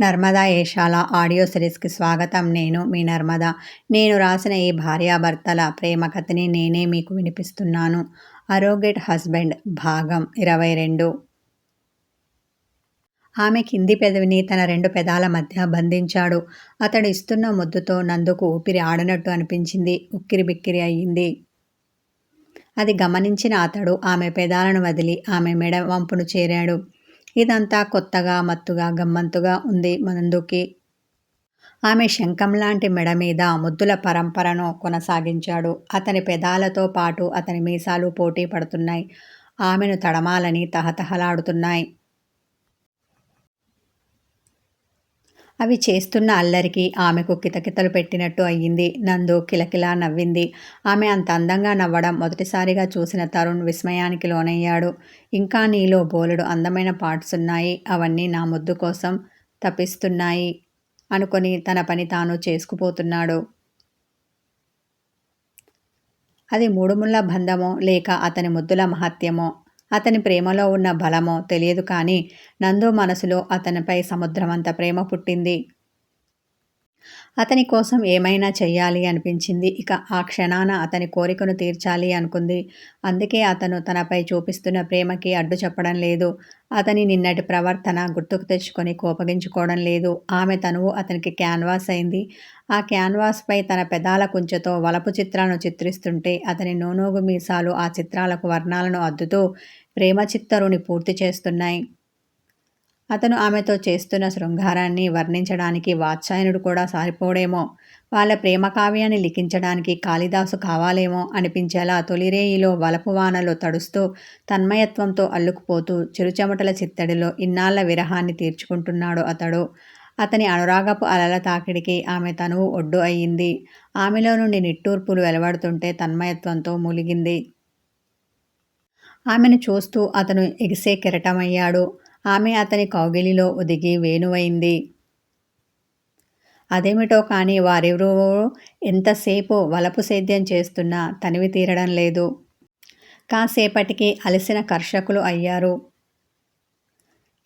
Narmada Eshala audio సిరీస్కి స్వాగతం. నేను మీ నర్మద. నేను రాసిన ఈ భార్యాభర్తల ప్రేమ కథని నేనే మీకు వినిపిస్తున్నాను. అరోగెట్ హస్బెండ్ భాగం ఇరవై రెండు. ఆమె కింది పెదవిని తన రెండు పెదాల మధ్య బంధించాడు. అతడు ఇస్తున్న ముద్దుతో నందుకు ఊపిరి ఆడనట్టు అనిపించింది. ఉక్కిరి బిక్కిరి అయ్యింది. అది గమనించిన అతడు ఆమె పెదాలను వదిలి ఆమె మెడ వంపును చేరాడు. ఇదంతా కొత్తగా మత్తుగా గమ్మంతుగా ఉంది మనందుకి. ఆమె శంఖం లాంటి మెడ మీద ముద్దుల పరంపరను కొనసాగించాడు. అతని పెదాలతో పాటు అతని మీసాలు పోటీ పడుతున్నాయి. ఆమెను తడమాలని తహతహలాడుతున్నాయి. అవి చేస్తున్న అల్లరికి ఆమెకు కితకితలు పెట్టినట్టు అయ్యింది. నందు కిలకిలా నవ్వింది. ఆమె అంత అందంగా నవ్వడం మొదటిసారిగా చూసిన తరుణ్ విస్మయానికి లోనయ్యాడు. ఇంకా నీలో బోలెడు అందమైన పార్ట్స్ ఉన్నాయి. అవన్నీ నా ముద్దు కోసం తప్పిస్తున్నాయి అనుకొని తన పని తాను చేసుకుపోతున్నాడు. అది మూడుముళ్ళ బంధమో లేక అతని ముద్దుల మహత్యమో అతని ప్రేమలో ఉన్న బలమో తెలియదు కానీ నందు మనసులో అతనిపై సముద్రమంత ప్రేమ పుట్టింది. అతని కోసం ఏమైనా చెయ్యాలి అనిపించింది. ఇక ఆ క్షణాన అతని కోరికను తీర్చాలి అనుకుంది. అందుకే అతను తనపై చూపిస్తున్న ప్రేమకి అడ్డు చెప్పడం లేదు. అతని నిన్నటి ప్రవర్తన గుర్తుకు తెచ్చుకొని కోపగించుకోవడం లేదు. ఆమె తనువు అతనికి క్యాన్వాస్ అయింది. ఆ క్యాన్వాస్పై తన పెదాల కుంచెతో వలపు చిత్రాలను చిత్రిస్తుంటే అతని నోనోగు మీసాలు ఆ చిత్రాలకు వర్ణాలను అద్దుతూ ప్రేమ చిత్తరుని పూర్తి చేస్తున్నాయి. అతను ఆమెతో చేస్తున్న శృంగారాన్ని వర్ణించడానికి వాత్సాయనుడు కూడా సారిపోడేమో. వాళ్ళ ప్రేమ కావ్యాన్ని లిఖించడానికి కాళిదాసు కావాలేమో అనిపించేలా తొలిరేయిలో వలపు వానలో తడుస్తూ తన్మయత్వంతో అల్లుకుపోతూ చిరుచెమటల చిత్తడిలో ఇన్నాళ్ళ విరహాన్ని తీర్చుకుంటున్నాడు అతడు. అతని అనురాగపు అలల తాకిడికి ఆమె తనువు ఒడ్డు అయ్యింది. ఆమెలో నుండి నిట్టూర్పులు వెలువడుతుంటే తన్మయత్వంతో మూలిగింది. ఆమెను చూస్తూ అతను ఎగిసే కెరటమయ్యాడు. ఆమె అతని కౌగిలిలో ఒదిగి వేణువైంది. అదేమిటో కానీ వారెవరో ఎంతసేపు వలపు సేద్యం చేస్తున్నా తనివి తీరడం లేదు. కాసేపటికి అలసిన కర్షకులు అయ్యారు.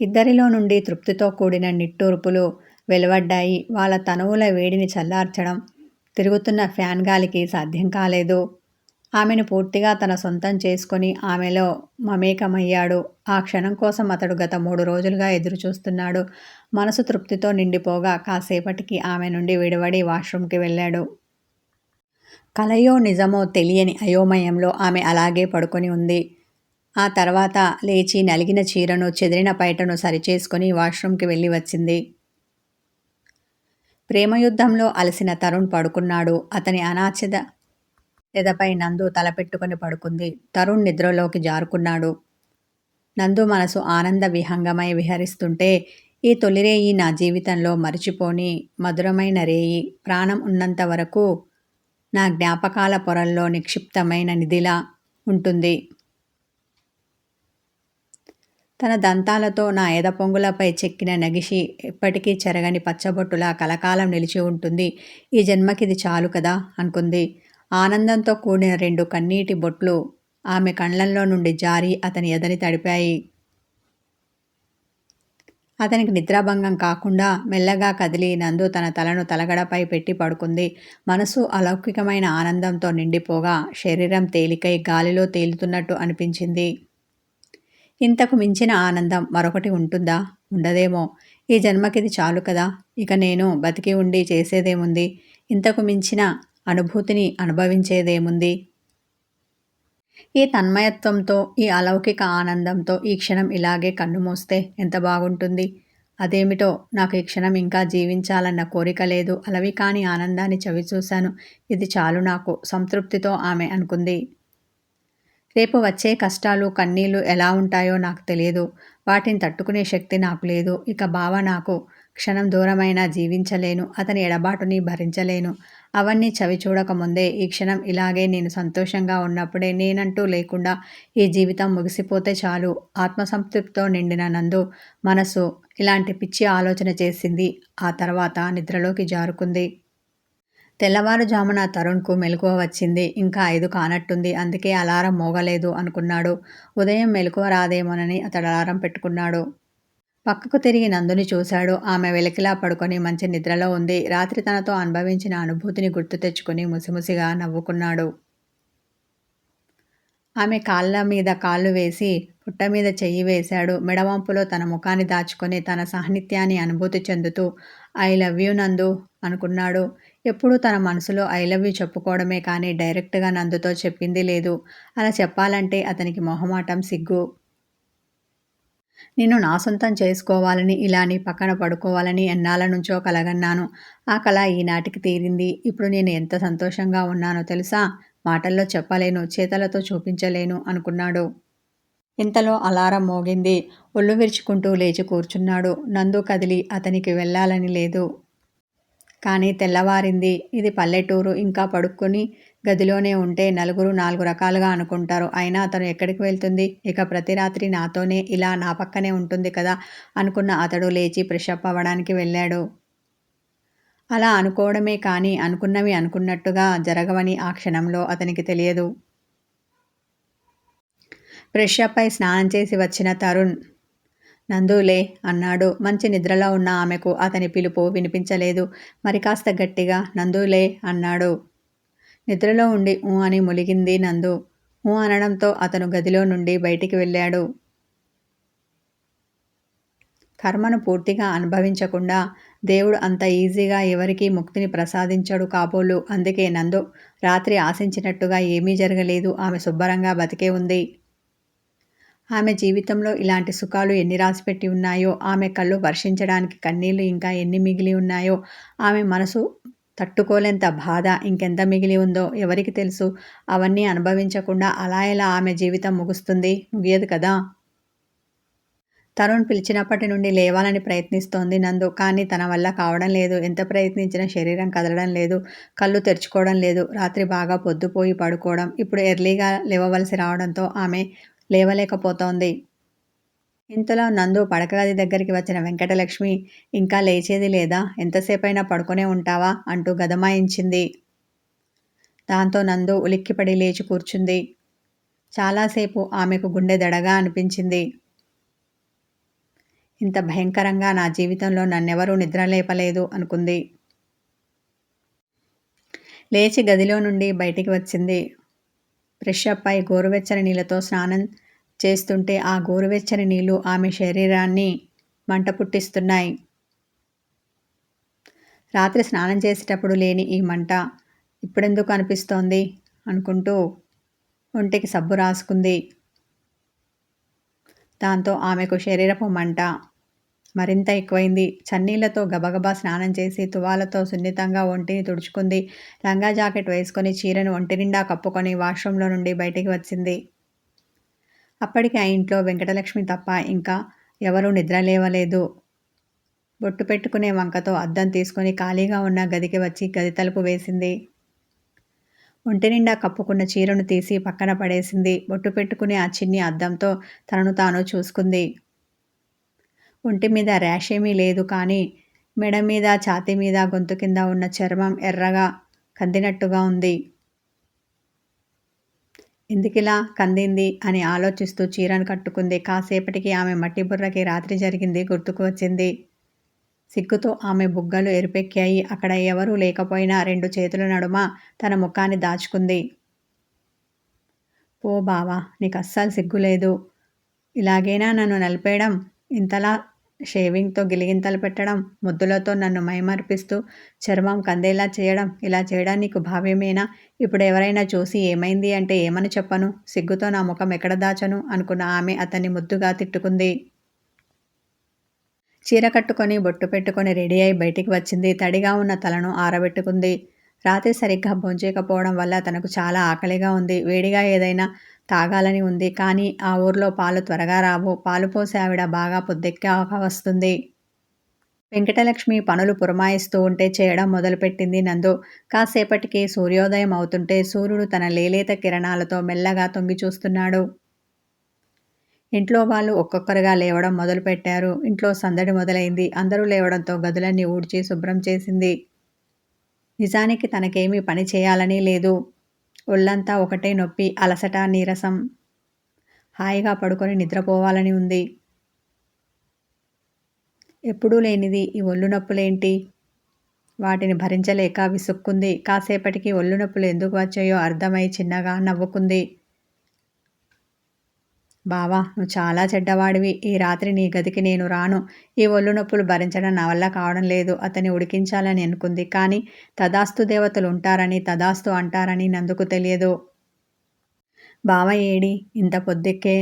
ఇద్దరిలో నుండి తృప్తితో కూడిన నిట్టూర్పులు వెలువడ్డాయి. వాళ్ళ తనువుల వేడిని చల్లార్చడం తిరుగుతున్న ఫ్యాన్ గాలికి సాధ్యం కాలేదు. ఆమెను పూర్తిగా తన సొంతం చేసుకొని ఆమెలో మమేకమయ్యాడు. ఆ క్షణం కోసం అతడు గత మూడు రోజులుగా ఎదురుచూస్తున్నాడు. మనసు తృప్తితో నిండిపోగా కాసేపటికి ఆమె నుండి విడివడి వాష్రూమ్కి వెళ్ళాడు. కలయో నిజమో తెలియని అయోమయంలో ఆమె అలాగే పడుకొని ఉంది. ఆ తర్వాత లేచి నలిగిన చీరను చెదిరిన పైటను సరిచేసుకొని వాష్రూమ్కి వెళ్ళి వచ్చింది. ప్రేమయుద్ధంలో అలసిన తరుణ్ పడుకున్నాడు. అతని అనాచిత ఎదపై నందు తలపెట్టుకుని పడుకుంది. తరుణ్ నిద్రలోకి జారుకున్నాడు. నందు మనసు ఆనంద విహంగమై విహరిస్తుంటే ఈ తొలిరేయి నా జీవితంలో మరిచిపోని మధురమైన రేయి. ప్రాణం ఉన్నంత వరకు నా జ్ఞాపకాల పొరల్లో నిక్షిప్తమైన నిధిలా ఉంటుంది. తన దంతాలతో నా ఎదపొంగులపై చెక్కిన నగిషి ఎప్పటికీ చెరగని పచ్చబొట్టులా కలకాలం నిలిచి ఉంటుంది. ఈ జన్మకిది చాలు కదా? అనుకుంది. ఆనందంతో కూడిన రెండు కన్నీటి బొట్లు ఆమె కళ్ళల్లో నుండి జారి అతని ఎదని తడిపాయి. అతనికి నిద్రాభంగం కాకుండా మెల్లగా కదిలి నందు తన తలను తలగడపై పెట్టి పడుకుంది. మనసు అలౌకికమైన ఆనందంతో నిండిపోగా శరీరం తేలికై గాలిలో తేలుతున్నట్టు అనిపించింది. ఇంతకు మించిన ఆనందం మరొకటి ఉంటుందా? ఉండదేమో. ఈ జన్మకిది చాలు కదా. ఇక నేను బతికి ఉండి చేసేదేముంది? ఇంతకు మించిన అనుభూతిని అనుభవించేదేముంది? ఈ తన్మయత్వంతో ఈ అలౌకిక ఆనందంతో ఈ క్షణం ఇలాగే కన్ను మూస్తే ఎంత బాగుంటుంది? అదేమిటో నాకు ఈ క్షణం ఇంకా జీవించాలన్న కోరిక లేదు. అలవి కాని ఆనందాన్ని చవి చూశాను. ఇది చాలు నాకు. సంతృప్తితో ఆమె అనుకుంది. రేపు వచ్చే కష్టాలు కన్నీళ్ళు ఎలా ఉంటాయో నాకు తెలియదు. వాటిని తట్టుకునే శక్తి నాకు లేదు. ఇక బావ నాకు క్షణం దూరమైనా జీవించలేను. అతని ఎడబాటుని భరించలేను. అవన్నీ చవి చూడకముందే ఈ క్షణం ఇలాగే నేను సంతోషంగా ఉన్నప్పుడే నేనంటూ లేకుండా ఈ జీవితం ముగిసిపోతే చాలు. ఆత్మసంతృప్తితో నిండిన నందు మనసు ఇలాంటి పిచ్చి ఆలోచన చేసింది. ఆ తర్వాత నిద్రలోకి జారుకుంది. తెల్లవారుజామున తరుణ్కు మెలకువ వచ్చింది. ఇంకా ఐదు కానట్టుంది. అందుకే అలారం మోగలేదు అనుకున్నాడు. ఉదయం మెలకువ రాదేమోనని అతడు అలారం పెట్టుకున్నాడు. పక్కకు తిరిగి నందుని చూశాడు. ఆమె వెలికిలా పడుకొని మంచి నిద్రలో ఉంది. రాత్రి తనతో అనుభవించిన అనుభూతిని గుర్తు తెచ్చుకుని ముసిముసిగా నవ్వుకున్నాడు. ఆమె కాళ్ళ మీద కాళ్ళు వేసి పుట్ట మీద చెయ్యి వేశాడు. మెడవంపులో తన ముఖాన్ని దాచుకొని తన సాహిత్యాన్ని అనుభూతి చెందుతూ ఐ లవ్ యూ నందు అనుకున్నాడు. ఎప్పుడూ తన మనసులో ఐ లవ్ యూ చెప్పుకోవడమే కానీ డైరెక్ట్గా నందుతో చెప్పింది లేదు. అలా చెప్పాలంటే అతనికి మొహమాటం సిగ్గు. నిన్ను నా సొంతం చేసుకోవాలని ఇలా నీ పక్కన పడుకోవాలని ఎన్నాళ్ళ నుంచో కలగన్నాను. ఆ కళ ఈనాటికి తీరింది. ఇప్పుడు నేను ఎంత సంతోషంగా ఉన్నానో తెలుసా? మాటల్లో చెప్పలేను చేతలతో చూపించలేను అనుకున్నాడు. ఇంతలో అలారం మోగింది. ఒళ్ళు విరుచుకుంటూ లేచి కూర్చున్నాడు. నందు కదిలి అతనికి వెళ్ళాలని లేదు. కానీ తెల్లవారింది. ఇది పల్లెటూరు. ఇంకా పడుకొని గదిలోనే ఉంటే నలుగురు నాలుగు రకాలుగా అనుకుంటారు. అయినా అతను ఎక్కడికి వెళ్తుంది? ఇక ప్రతి రాత్రి నాతోనే ఇలా నా పక్కనే ఉంటుంది కదా అనుకున్న అతడు లేచి ఫ్రెషప్ అవ్వడానికి వెళ్ళాడు. అలా అనుకోవడమే కానీ అనుకున్నవి అనుకున్నట్టుగా జరగవని ఆ క్షణంలో అతనికి తెలియదు. ఫ్రెషప్ అయి స్నానం చేసి వచ్చిన తరుణ్ నందులే అన్నాడు. మంచి నిద్రలో ఉన్న ఆమెకు అతని పిలుపు వినిపించలేదు. మరి కాస్త గట్టిగా నందులే అన్నాడు. నిద్రలో ఉండి ఊ అని ములిగింది నందు. ఊ అనడంతో అతను గదిలో నుండి బయటికి వెళ్ళాడు. కర్మను పూర్తిగా అనుభవించకుండా దేవుడు అంత ఈజీగా ఎవరికీ ముక్తిని ప్రసాదించడు కాబోలు. అందుకే నందు రాత్రి ఆశించినట్టుగా ఏమీ జరగలేదు. ఆమె శుభ్రంగా బతికే ఉంది. ఆమె జీవితంలో ఇలాంటి సుఖాలు ఎన్ని రాసిపెట్టి ఉన్నాయో ఆమె కళ్ళు వర్షించడానికి కన్నీళ్ళు ఇంకా ఎన్ని మిగిలి ఉన్నాయో ఆమె మనసు తట్టుకోలేంత బాధ ఇంకెంత మిగిలి ఉందో ఎవరికి తెలుసు? అవన్నీ అనుభవించకుండా అలా ఎలా ఆమె జీవితం ముగుస్తుంది? ముగియదు కదా? తరుణ్ పిలిచినప్పటి నుండి లేవాలని ప్రయత్నిస్తోంది నందు. కానీ తన వల్ల కావడం లేదు. ఎంత ప్రయత్నించినా శరీరం కదలడం లేదు. కళ్ళు తెరుచుకోవడం లేదు. రాత్రి బాగా పొద్దుపోయి పడుకోవడం. ఇప్పుడు ఎర్లీగా లేవవలసి రావడంతో ఆమె లేవలేకపోతోంది. ఇంతలో నందు పడకగది దగ్గరికి వచ్చిన వెంకటలక్ష్మి ఇంకా లేచేది లేదా? ఎంతసేపైనా పడుకునే ఉంటావా? అంటూ గదమాయించింది. దాంతో నందు ఉలిక్కిపడి లేచి కూర్చుంది. చాలాసేపు ఆమెకు గుండె దడగా అనిపించింది. ఇంత భయంకరంగా నా జీవితంలో నన్నెవరూ నిద్రలేపలేదు అనుకుంది. లేచి గదిలో నుండి బయటికి వచ్చింది. ఫ్రెష్ అప్ అయి గోరువెచ్చని నీళ్ళతో స్నానం చేస్తుంటే ఆ గోరువెచ్చని నీళ్ళు ఆమె శరీరాన్ని మంట పుట్టిస్తున్నాయి. రాత్రి స్నానం చేసేటప్పుడు లేని ఈ మంట ఇప్పుడెందుకు అనిపిస్తోంది? అనుకుంటూ ఒంటికి సబ్బు రాసుకుంది. దాంతో ఆమెకు శరీరపు మంట మరింత ఎక్కువైంది. చన్నీళ్ళతో గబగబా స్నానం చేసి తువాలతో సున్నితంగా ఒంటిని తుడుచుకుంది. లంగా జాకెట్ వేసుకొని చీరను ఒంటి నిండా కప్పుకొని వాష్రూంలో నుండి బయటికి వచ్చింది. అప్పటికి ఆ ఇంట్లో వెంకటలక్ష్మి తప్ప ఇంకా ఎవరూ నిద్రలేవలేదు బొట్టు పెట్టుకునే వంకతో అద్దం తీసుకొని ఖాళీగా ఉన్న గదికి వచ్చి గది తలుపు వేసింది. ఒంటి నిండా కప్పుకున్న చీరను తీసి పక్కన పడేసింది. బొట్టు పెట్టుకునే ఆ చిన్ని అద్దంతో తనను తాను చూసుకుంది. ఒంటి మీద ర్యాష్ ఏమీ లేదు కానీ మెడ మీద ఛాతీ మీద గొంతు కింద ఉన్న చర్మం ఎర్రగా కందినట్టుగా ఉంది. ఎందుకిలా కందింది అని ఆలోచిస్తూ చీరను కట్టుకుంది. కాసేపటికి ఆమె మట్టి బుర్రకి రాత్రి జరిగింది గుర్తుకు వచ్చింది. సిగ్గుతో ఆమె బుగ్గలు ఎరుపెక్కాయి. అక్కడ ఎవరూ లేకపోయినా రెండు చేతుల నడుమ తన ముఖాన్ని దాచుకుంది. ఓ బావా నీకు అస్సలు సిగ్గులేదు. ఇలాగైనా నన్ను నలిపేయడం ఇంతలా షేవింగ్తో గిలిగింతలు పెట్టడం ముద్దులతో నన్ను మైమర్పిస్తూ చర్మం కందేలా చేయడం ఇలా చేయడం నీకు భావ్యమేనా? ఇప్పుడు ఎవరైనా చూసి ఏమైంది అంటే ఏమని చెప్పను? సిగ్గుతో నా ముఖం ఎక్కడ దాచను? అనుకున్న ఆమె అతన్ని ముద్దుగా తిట్టుకుంది. చీర కట్టుకొని బొట్టు పెట్టుకొని రెడీ అయి బయటికి వచ్చింది. తడిగా ఉన్న తలను ఆరబెట్టుకుంది. రాత్రి సరిగ్గా భోంచేయకపోవడం వల్ల తనకు చాలా ఆకలిగా ఉంది. వేడిగా ఏదైనా తాగాలని ఉంది. కానీ ఆ ఊర్లో పాలు త్వరగా రావు. పాలు పోసే ఆవిడ బాగా పొద్దెక్కాక వస్తుంది. వెంకటలక్ష్మి పనులు పురమాయిస్తూ ఉంటే చేయడం మొదలుపెట్టింది నందు. కాసేపటికి సూర్యోదయం అవుతుంటే సూర్యుడు తన లేలేత కిరణాలతో మెల్లగా తొంగి చూస్తున్నాడు. ఇంట్లో వాళ్ళు ఒక్కొక్కరుగా లేవడం మొదలుపెట్టారు. ఇంట్లో సందడి మొదలైంది. అందరూ లేవడంతో గదులన్నీ ఊడ్చి శుభ్రం చేసింది. నిజానికి తనకేమీ పని చేయాలని లేదు. ఒళ్ళంతా ఒకటే నొప్పి అలసట నీరసం. హాయిగా పడుకొని నిద్రపోవాలని ఉంది. ఎప్పుడూ లేనిది ఈ ఒళ్ళు నొప్పులేంటి? వాటిని భరించలేక విసుక్కుంది. కాసేపటికి ఒళ్ళు నొప్పులు ఎందుకు వచ్చాయో అర్థమై చిన్నగా నవ్వుకుంది. బావా నువ్వు చాలా చెడ్డవాడివి. ఈ రాత్రి నీ గదికి నేను రాను. ఈ ఒళ్ళు నొప్పులు భరించడం నా వల్ల కావడం లేదు. అతన్ని ఉడికించాలని అనుకుంది. కానీ తదాస్తు దేవతలు ఉంటారని తదాస్తు అంటారని నందుకు తెలియదు. బావ ఏడి? ఇంత పొద్దుక్కే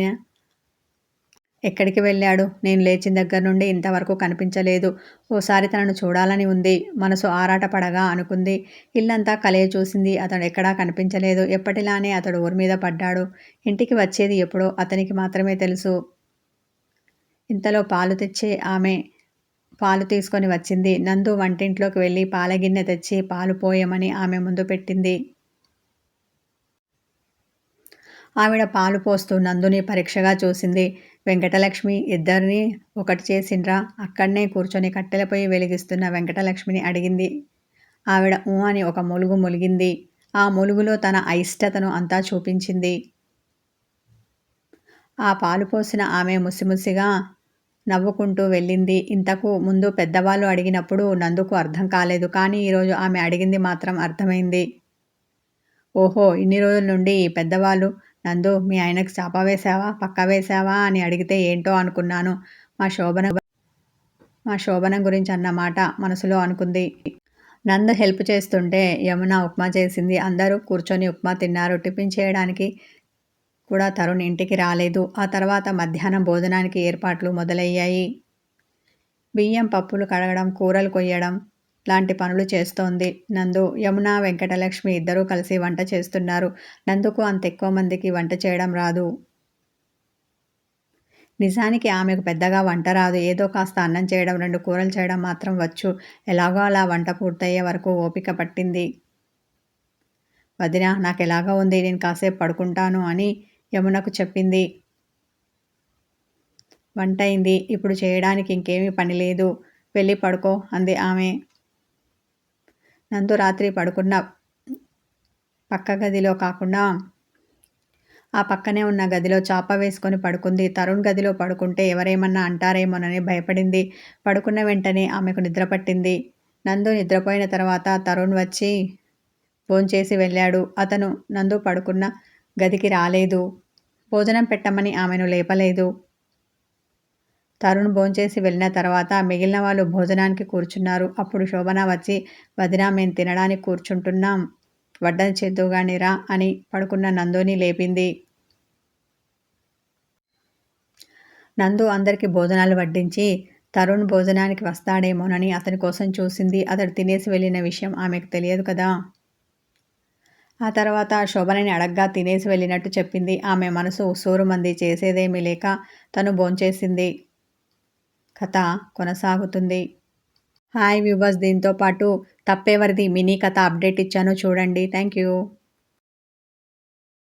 ఎక్కడికి వెళ్ళాడు? నేను లేచిన దగ్గర నుండి ఇంతవరకు కనిపించలేదు. ఓసారి తనను చూడాలని ఉంది. మనసు ఆరాటపడగా అనుకుంది. ఇల్లంతా కలయ చూసింది. అతడు ఎక్కడా కనిపించలేదు. ఎప్పటిలానే అతడు ఊరి మీద పడ్డాడు. ఇంటికి వచ్చేది ఎప్పుడో అతనికి మాత్రమే తెలుసు. ఇంతలో పాలు తెచ్చే ఆమె పాలు తీసుకొని వచ్చింది. నందు వంటింట్లోకి వెళ్ళి పాలగిన్నె తెచ్చి పాలు పోయమని ఆమె ముందు పెట్టింది. ఆవిడ పాలు పోస్తూ నందుని పరీక్షగా చూసింది. వెంకటలక్ష్మి ఇద్దరిని ఒకటి చేసిండ్రా? అక్కడనే కూర్చొని కట్టెలపై వెలిగిస్తున్న వెంకటలక్ష్మిని అడిగింది. ఆవిడ ఊ అని ఒక ములుగు ములిగింది. ఆ ములుగులో తన అయిష్టతను అంతా చూపించింది. ఆ పాలు పోసిన ఆమె ముసిముసిగా నవ్వుకుంటూ వెళ్ళింది. ఇంతకు ముందు పెద్దవాళ్ళు అడిగినప్పుడు నందుకు అర్థం కాలేదు. కానీ ఈరోజు ఆమె అడిగింది మాత్రం అర్థమైంది. ఓహో ఇన్ని రోజుల నుండి పెద్దవాళ్ళు నందు మీ ఆయనకు చాప వేసావా పక్క వేసావా అని అడిగితే ఏంటో అనుకున్నాను. మా శోభన మా శోభనం గురించి అన్నమాట మనసులో అనుకుంది. నందు హెల్ప్ చేస్తుంటే యమున ఉప్మా చేసింది. అందరూ కూర్చొని ఉప్మా తిన్నారు. టిఫిన్ చేయడానికి కూడా తరుణ్ ఇంటికి రాలేదు. ఆ తర్వాత మధ్యాహ్నం భోజనానికి ఏర్పాట్లు మొదలయ్యాయి. బియ్యం పప్పులు కడగడం కూరలు కొయ్యడం లాంటి పనులు చేస్తోంది. నందు యమున వెంకటలక్ష్మి ఇద్దరూ కలిసి వంట చేస్తున్నారు. నందుకు అంత ఎక్కువ మందికి వంట చేయడం రాదు. నిజానికి ఆమెకు పెద్దగా వంట రాదు. ఏదో కాస్త అన్నం చేయడం రెండు కూరలు చేయడం మాత్రం వచ్చు. ఎలాగో అలా వంట పూర్తయ్యే వరకు ఓపిక పట్టింది. వదిన నాకు ఎలాగో ఉంది. నేను కాసేపు పడుకుంటాను అని యమునకు చెప్పింది. వంట అయింది ఇప్పుడు చేయడానికి ఇంకేమీ పని లేదు. వెళ్ళి పడుకో అంది ఆమె. నందు రాత్రి పడుకున్న పక్క గదిలో కాకుండా ఆ పక్కనే ఉన్న గదిలో చాప వేసుకొని పడుకుంది. తరుణ్ గదిలో పడుకుంటే ఎవరేమన్నా అంటారేమోనని భయపడింది. పడుకున్న వెంటనే ఆమెకు నిద్ర పట్టింది. నందు నిద్రపోయిన తర్వాత తరుణ్ వచ్చి భోంచేసి వెళ్ళాడు. అతను నందు పడుకున్న గదికి రాలేదు. భోజనం పెట్టమని ఆమెను లేపలేదు. తరుణ్ భోంచేసి వెళ్ళిన తర్వాత మిగిలిన వాళ్ళు భోజనానికి కూర్చున్నారు. అప్పుడు శోభన వచ్చి వదిన మేము తినడానికి కూర్చుంటున్నాం. వడ్డన చేద్దుగానిరా అని పడుకున్న నందుని లేపింది. నందు అందరికి భోజనాలు వడ్డించి తరుణ్ భోజనానికి వస్తాడేమోనని అతని కోసం చూసింది. అతడు తినేసి వెళ్ళిన విషయం ఆమెకు తెలియదు కదా. ఆ తర్వాత శోభనని అడగ్గా తినేసి వెళ్ళినట్టు చెప్పింది. ఆమె మనసు ఉసూరు మంది చేసేదేమీ లేక తను భోంచేసింది. కథ కొనసాగుతుంది. హాయ్ వ్యూవర్స్ దీంతో పాటు తప్పేవరిది మినీ కథ అప్డేట్ ఇచ్చాను చూడండి. Thank you